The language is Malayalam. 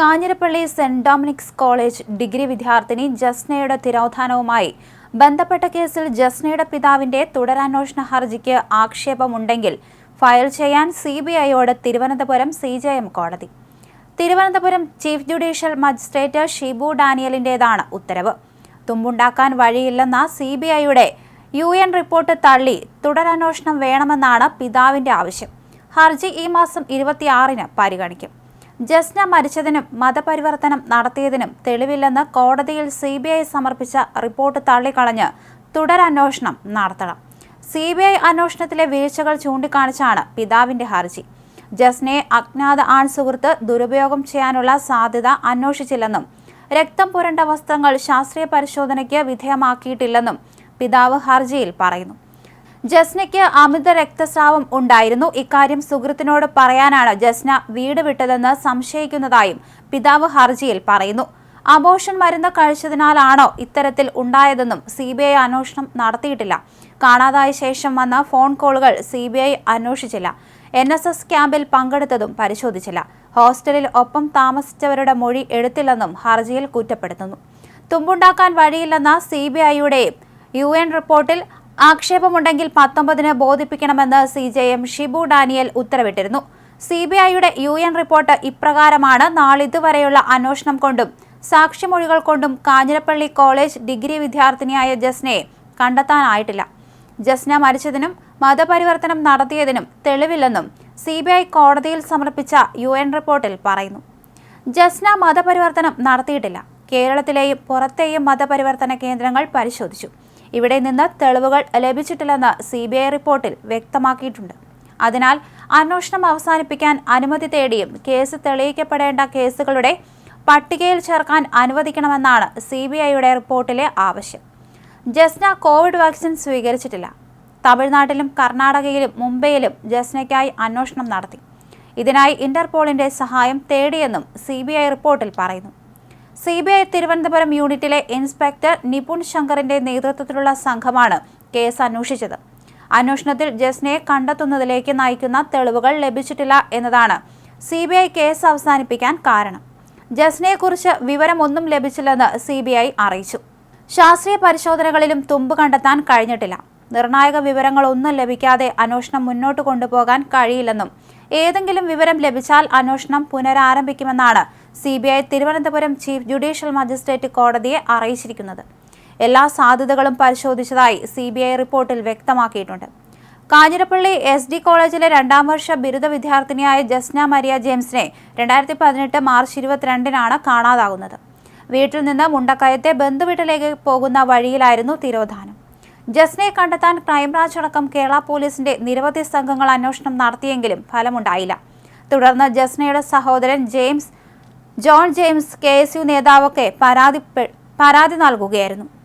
Kanjirappally saint Dominic's college degree വിദ്യാർത്ഥിനി ജസ്നയുടെ തിരോധാനവുമായി ബന്ധപ്പെട്ട കേസിൽ ജസ്നയുടെ പിതാവിന്റെ തുടരന്വേഷണ ഹർജിക്ക് ആക്ഷേപമുണ്ടെങ്കിൽ ഫയൽ ചെയ്യാൻ സി ബി ഐയോട് തിരുവനന്തപുരം സി ജെ എം കോടതി. Thiruvananthapuram chief judicial magistrate Shibu ഡാനിയലിന്റേതാണ് ഉത്തരവ്. തുമ്പുണ്ടാക്കാൻ വഴിയില്ലെന്ന സി ബി ഐയുടെ യു എൻ റിപ്പോർട്ട് തള്ളി തുടരന്വേഷണം വേണമെന്നാണ് പിതാവിന്റെ ആവശ്യം. ഹർജി ഈ മാസം ഇരുപത്തിയാറിന് പരിഗണിക്കും. ജസ്ന മരിച്ചതിനും മതപരിവർത്തനം നടത്തിയതിനും തെളിവില്ലെന്ന് കോടതിയിൽ സി സമർപ്പിച്ച റിപ്പോർട്ട് തള്ളിക്കളഞ്ഞ് തുടരന്വേഷണം നടത്തണം. സി ബി ഐ അന്വേഷണത്തിലെ വീഴ്ചകൾ ചൂണ്ടിക്കാണിച്ചാണ് പിതാവിന്റെ ഹർജി. ജസ്നയെ അജ്ഞാത ആൺ സുഹൃത്ത് ദുരുപയോഗം ചെയ്യാനുള്ള സാധ്യത അന്വേഷിച്ചില്ലെന്നും രക്തം പുരണ്ട വസ്ത്രങ്ങൾ ശാസ്ത്രീയ പരിശോധനയ്ക്ക് വിധേയമാക്കിയിട്ടില്ലെന്നും പിതാവ് ഹർജിയിൽ പറയുന്നു. ജസ്നയ്ക്ക് അമിത രക്തസ്രാവം ഉണ്ടായിരുന്നു. ഇക്കാര്യം സുഹൃത്തിനോട് പറയാനാണ് ജസ്ന വീട് വിട്ടതെന്ന് സംശയിക്കുന്നതായും പിതാവ് ഹർജിയിൽ പറയുന്നു. അബോഷൻ മരുന്ന് കഴിച്ചതിനാലാണോ ഇത്തരത്തിൽ ഉണ്ടായതെന്നും സി ബി ഐ അന്വേഷണം നടത്തിയിട്ടില്ല. കാണാതായ ശേഷം വന്ന ഫോൺ കോളുകൾ സി ബി ഐ അന്വേഷിച്ചില്ല. എൻ എസ് എസ് ക്യാമ്പിൽ പങ്കെടുത്തതും പരിശോധിച്ചില്ല. ഹോസ്റ്റലിൽ ഒപ്പം താമസിച്ചവരുടെ മൊഴി എടുത്തില്ലെന്നും ഹർജിയിൽ കുറ്റപ്പെടുത്തുന്നു. തുമ്പുണ്ടാക്കാൻ വഴിയില്ലെന്ന സി ബി ഐയുടെ യു എൻ റിപ്പോർട്ടിൽ ആക്ഷേപമുണ്ടെങ്കിൽ പത്തൊമ്പതിന് ബോധിപ്പിക്കണമെന്ന് C J M Shibu Daniel ഉത്തരവിട്ടിരുന്നു. സി ബി ഐയുടെ യു എൻ റിപ്പോർട്ട് ഇപ്രകാരമാണ്. നാളിതുവരെയുള്ള അന്വേഷണം കൊണ്ടും സാക്ഷിമൊഴികൾ കൊണ്ടും കാഞ്ഞിരപ്പള്ളി കോളേജ് ഡിഗ്രി വിദ്യാർത്ഥിനിയായ ജസ്നയെ കണ്ടെത്താനായിട്ടില്ല. ജസ്ന മരിച്ചതിനും മതപരിവർത്തനം നടത്തിയതിനും തെളിവില്ലെന്നും സി ബി ഐ കോടതിയിൽ സമർപ്പിച്ച യു എൻ റിപ്പോർട്ടിൽ പറയുന്നു. ജസ്ന മതപരിവർത്തനം നടത്തിയിട്ടില്ല. കേരളത്തിലെയും പുറത്തെയും മതപരിവർത്തന കേന്ദ്രങ്ങൾ പരിശോധിച്ചു. ഇവിടെ നിന്ന് തെളിവുകൾ ലഭിച്ചിട്ടില്ലെന്ന് സി ബി ഐ റിപ്പോർട്ടിൽ വ്യക്തമാക്കിയിട്ടുണ്ട്. അതിനാൽ അന്വേഷണം അവസാനിപ്പിക്കാൻ അനുമതി തേടിയും കേസ് തെളിയിക്കപ്പെടേണ്ട കേസുകളുടെ പട്ടികയിൽ ചേർക്കാൻ അനുവദിക്കണമെന്നാണ് സി ബി ഐയുടെ റിപ്പോർട്ടിലെ ആവശ്യം. ജസ്ന കോവിഡ് വാക്സിൻ സ്വീകരിച്ചിട്ടില്ല. തമിഴ്നാട്ടിലും കർണാടകയിലും മുംബൈയിലും ജസ്നയ്ക്കായി അന്വേഷണം നടത്തി. ഇതിനായി ഇന്റർപോളിന്റെ സഹായം തേടിയെന്നും സി റിപ്പോർട്ടിൽ പറയുന്നു. സി ബി ഐ തിരുവനന്തപുരം യൂണിറ്റിലെ ഇൻസ്പെക്ടർ നിപുൺ ശങ്കറിന്റെ നേതൃത്വത്തിലുള്ള സംഘമാണ് കേസ് അന്വേഷിച്ചത്. അന്വേഷണത്തിൽ ജസ്നയെ കണ്ടെത്തുന്നതിലേക്ക് നയിക്കുന്ന തെളിവുകൾ ലഭിച്ചിട്ടില്ല എന്നതാണ് സി ബി ഐ കേസ് അവസാനിപ്പിക്കാൻ കാരണം. ജസ്നയെക്കുറിച്ച് വിവരമൊന്നും ലഭിച്ചില്ലെന്ന് സി ബി ഐ അറിയിച്ചു. ശാസ്ത്രീയ പരിശോധനകളിലും തുമ്പ് കണ്ടെത്താൻ കഴിഞ്ഞിട്ടില്ല. നിർണായക വിവരങ്ങളൊന്നും ലഭിക്കാതെ അന്വേഷണം മുന്നോട്ട് കൊണ്ടുപോകാൻ കഴിയില്ലെന്നും ഏതെങ്കിലും വിവരം ലഭിച്ചാൽ അന്വേഷണം പുനരാരംഭിക്കുമെന്നാണ് C B I Thiruvananthapuram chief judicial magistrate കോടതിയെ അറിയിച്ചിരിക്കുന്നത്. എല്ലാ സാധ്യതകളും പരിശോധിച്ചതായി സി ബി ഐ റിപ്പോർട്ടിൽ വ്യക്തമാക്കിയിട്ടുണ്ട്. കാഞ്ഞിരപ്പള്ളി എസ് ഡി കോളേജിലെ രണ്ടാം വർഷ ബിരുദ വിദ്യാർത്ഥിനിയായ ജസ്ന മരിയ ജെയിംസിനെ രണ്ടായിരത്തി പതിനെട്ട് മാർച്ച് ഇരുപത്തിരണ്ടിനാണ് കാണാതാകുന്നത്. വീട്ടിൽ നിന്ന് മുണ്ടക്കയത്തെ ബന്ധുവീട്ടിലേക്ക് പോകുന്ന വഴിയിലായിരുന്നു തിരോധാനം. ജസ്നയെ കണ്ടെത്താൻ ക്രൈംബ്രാഞ്ച് അടക്കം കേരള പോലീസിന്റെ നിരവധി സംഘങ്ങൾ അന്വേഷണം നടത്തിയെങ്കിലും ഫലമുണ്ടായില്ല. തുടർന്ന് ജസ്നയുടെ സഹോദരൻ ജെയിംസ് ജോൺ ജെയിംസ് കെ നേതാവൊക്കെ പരാതി പരാതി നൽകുകയായിരുന്നു.